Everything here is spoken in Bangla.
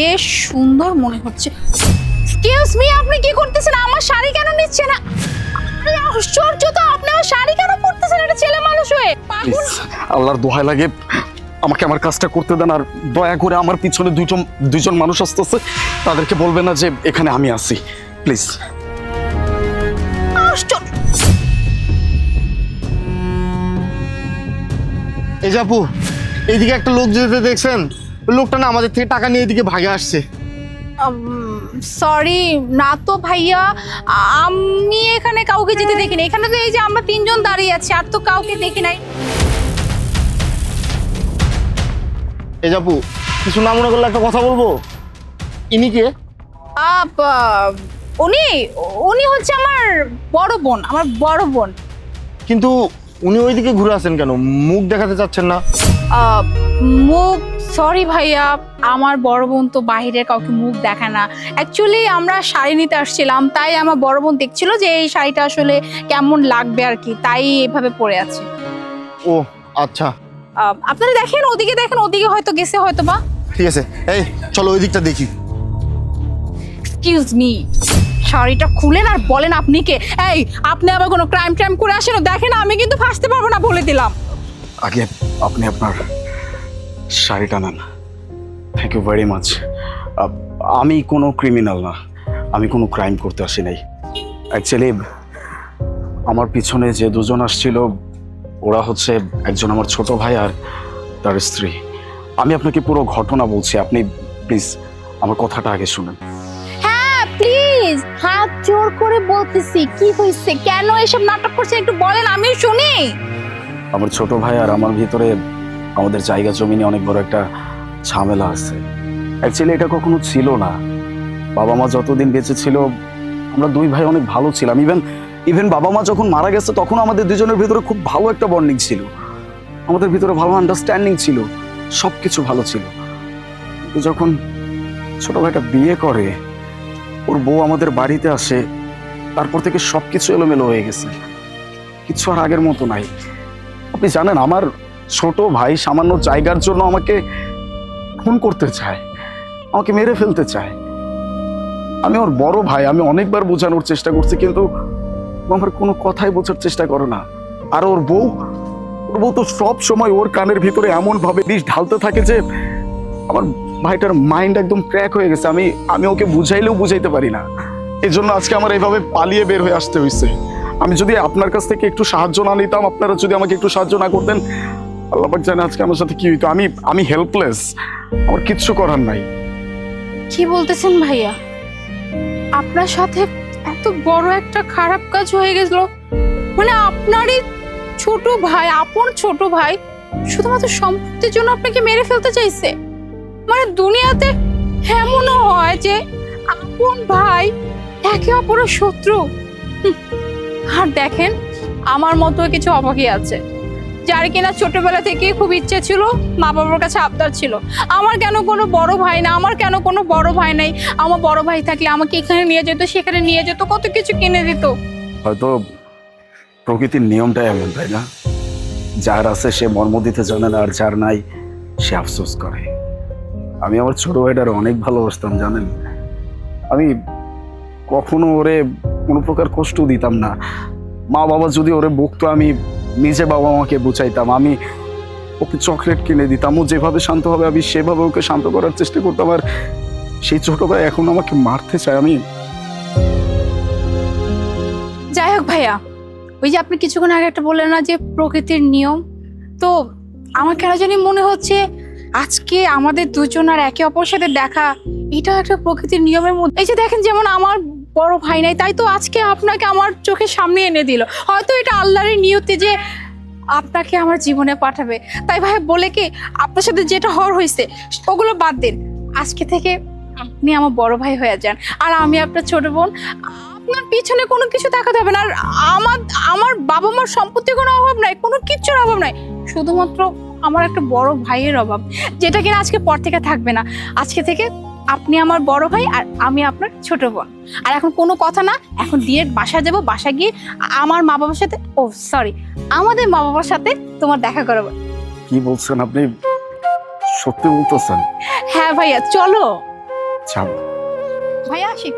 বেশ সুন্দর মনে হচ্ছে। এক্সকিউজ মি আপনি কি করতেছেন? আমার শাড়ি কেন নিচ্ছে না? আরে আশ্চর্য তো আপনি আমার শাড়ি কেন পরতেছেন? এটা ছেলে মানুষ হয়ে। পাগল। আল্লাহর দোহাই লাগে আমাকে আমার কাজটা করতে দেন আর দয়া করে আমার পিছনে দুজন দুজন মানুষ আসতেছে তাদেরকে বলবে না যে এখানে আমি আছি। প্লিজ আশ্চর্য। এই যে আপু এইদিকে একটা লোক যেতে দেখছেন? ওই লোকটা না আমাদের থেকে টাকা নিয়ে এদিকে ভাগে আসছে। সরি না তো ভাইয়া আমি এখানে কাউকে যেতে দেখিনি। এখানে তো এই যে আমরা তিনজন দাঁড়িয়ে আছি আর তো কাউকে দেখি নাই। যে আপু কিছু না মনে করলে একটা কথা বলব? ইনি কে? আপ, উনি উনি হচ্ছে আমার বড় বোন আমার বড় বোন। কিন্তু উনি ওইদিকে ঘুরে আসেন কেন? মুখ দেখাতে চাচ্ছেন না। মুখ সরি ভাইয়া আমার বড় বোন তো বাইরের কাউকে মুখ দেখায় না। অ্যাকচুয়ালি আমরা শাড়ি নিতে আসছিলাম তাই আমার বড় বোন দেখছিল যে এই শাড়িটা আসলে কেমন লাগবে আর কি তাই এভাবে পরে আছে। ও আচ্ছা। আপনারা দেখেন ওদিকে দেখেন ওদিকে হয়তো গেছে হয়তো বা ঠিক আছে এই চলো ওই দিকটা দেখি। এক্সকিউজ মি শাড়িটা খুলেন আর বলেন আপনি কে? এই আপনি আবার কোনো ক্রাইম ট্রাইম করে আসেন দেখেন আমি কিন্তু ফাঁসতে পারব না বলে দিলাম। আগে আপনি আপনার শাড়িটা নেন থ্যাংক ইউ ভেরি মাচ আমি কোনো ক্রিমিনাল না। আমি কোনো ক্রাইম করতে আসি নাই। অ্যাকচুয়ালি আমার পিছনে যে দুজন আসছিল ওরা হচ্ছে একজন আমার ছোট ভাই আর তার স্ত্রী। আমি আপনাকে পুরো ঘটনা বলছি আপনি প্লিজ আমার কথাটা আগে শুনেন। হ্যাঁ প্লিজ হাত জোর করে বলতেছি কি হয়েছে? কেন এসব নাটক করছেন একটু বলেন আমি শুনি। আমার ছোট ভাই আর আমার ভিতরে আমাদের জায়গা জমি নিয়ে অনেক বড় একটা ঝামেলা আছে। অ্যাকচুয়ালি এটা কখনো ছিল না। বাবা মা যতদিন বেঁচে ছিল, আমরা দুই ভাই অনেক ভালো ছিলাম। ইভেন ইভেন বাবা মা যখন মারা গেছে, তখন আমাদের দুজনের ভিতরে খুব ভালো একটা বন্ডিং ছিল। আমাদের ভিতরে ভালো আন্ডারস্ট্যান্ডিং ছিল। সব কিছু ভালো ছিল। যখন ছোট ভাইটা বিয়ে করে, ওর বউ আমাদের বাড়িতে আসে, তারপর থেকে সব কিছু এলোমেলো হয়ে গেছে। কিছু আর আগের মতো নাই। আপনি জানেন, আমার ছোট ভাই সামান্য জায়গার জন্য আমাকে খুন করতে চায়, আমাকে মেরে ফেলতে চায়। আমি ওর বড় ভাই, আমি অনেকবার বোঝানোর চেষ্টা করছি, কিন্তু আমার কোনো কথাই বোঝার চেষ্টা করে না। আর ওর বউ ওর বউ তো সব সময় ওর কানের ভিতরে এমন ভাবে বিষ ঢালতে থাকে যে আমার ভাইটার মাইন্ড একদম ক্র্যাক হয়ে গেছে। আমি আমি ওকে বুঝাইলেও বুঝাইতে পারি না। এই জন্য আজকে আমার এইভাবে পালিয়ে বের হয়ে আসতে হয়েছে আমি যদি আপনার কাছ থেকে একটু সাহায্য না নিতাম, আপনারা যদি আমাকে একটু সাহায্য না করতেন আল্লাহ জানে আজকে আমার সাথে কি হইতো। আমি আমি হেল্পলেস আমার কিচ্ছু করার নাই। কি বলতেছেন ভাইয়া? আপনার সাথে এত বড় একটা খারাপ কাজ হয়ে গেল মানে আপনারই ছোট ভাই, আপন ছোট ভাই শুধুমাত্র সম্পত্তির জন্য আপনাকে মেরে ফেলতে চাইছে। মানে দুনিয়াতে এমনও হয় যে আপন ভাই একে অপরের শত্রু। আর দেখেন, আমার মতো কিছু অবাকি আছে। যার কিনা ছোটবেলা থেকে খুব ইচ্ছে ছিল মা বাবার কাছে আবদার ছিল। আমার কেন কোনো বড় ভাই না? আমার কেন কোনো বড় ভাই নাই? আমার বড় ভাই থাকলে আমাকে এখানে নিয়ে যেত, সেখানে নিয়ে যেত, কত কিছু কিনে দিত। হয়তো প্রকৃতির নিয়মটাই এমন, তাই না? যার আছে সে মর্ম দিতে জানে না, আর যার নাই, সে আফসোস করে। আমি আমার ছোট ভাইটার অনেক ভালোবাসতাম, জানেন? আমি কখনো ওরে কোনো প্রকার কষ্ট দিতাম না। মা বাবা যদি ওরে বকতো, আমি নিজে বাবা মাকে বুঝাইতাম, আমি ওকে চকলেট কিনে দিতাম, ও যেভাবে শান্ত হবে আমি সেভাবে ওকে শান্ত করার চেষ্টা করতাম, আর সেই ছোট ভাই এখন আমাকে মারতে চায়, আমি যাই হোক ভাইয়া, ওই যে আপনি কিছুক্ষণ আগে একটা বললেন না যে প্রকৃতির নিয়ম, তো আমার কেন জানি মনে হচ্ছে আজকে আমাদের দুজন আর একে অপরের সাথে দেখা, এটাও একটা প্রকৃতির নিয়মের মধ্যে, এই যে দেখেন যেমন আমার বড় ভাই নাই, তাই তো আজকে আপনাকে আমার চোখের সামনে এনে দিল। হয়তো এটা আল্লাহরের নিয়তি যে আপনাকে আমার জীবনে পাঠাবে। তাই ভাই বলে কি, আপনার সাথে যেটা হওয়ার হয়েছে, ওগুলো বাদ দিন। আজকে থেকে আপনি আমার বড় ভাই হয়ে যান। আর আমি আপনার ছোট বোন, আপনার পিছনে কোনো কিছু দেখাতে হবে না। আর আমার আমার বাবা মার সম্পত্তির কোনো অভাব নাই, কোনো কিচ্ছুর অভাব নাই। শুধুমাত্র আমার একটা বড় ভাইয়ের অভাব, যেটা কিনা আজকে পর থেকে থাকবে না। আজকে থেকে আপনি আমার বড় ভাই আর আমি আপনার ছোট বোন। আর এখন কোনো কথা না এখন ডিরেক্ট বাসা যাব বাসা গিয়ে আমার মা বাবার সাথে ও সরি আমাদের মা বাবার সাথে তোমার দেখা করাবো। কি বলছেন আপনি? সত্যি বলতেছেন? হ্যাঁ ভাইয়া চলো। ভাইয়া আসি।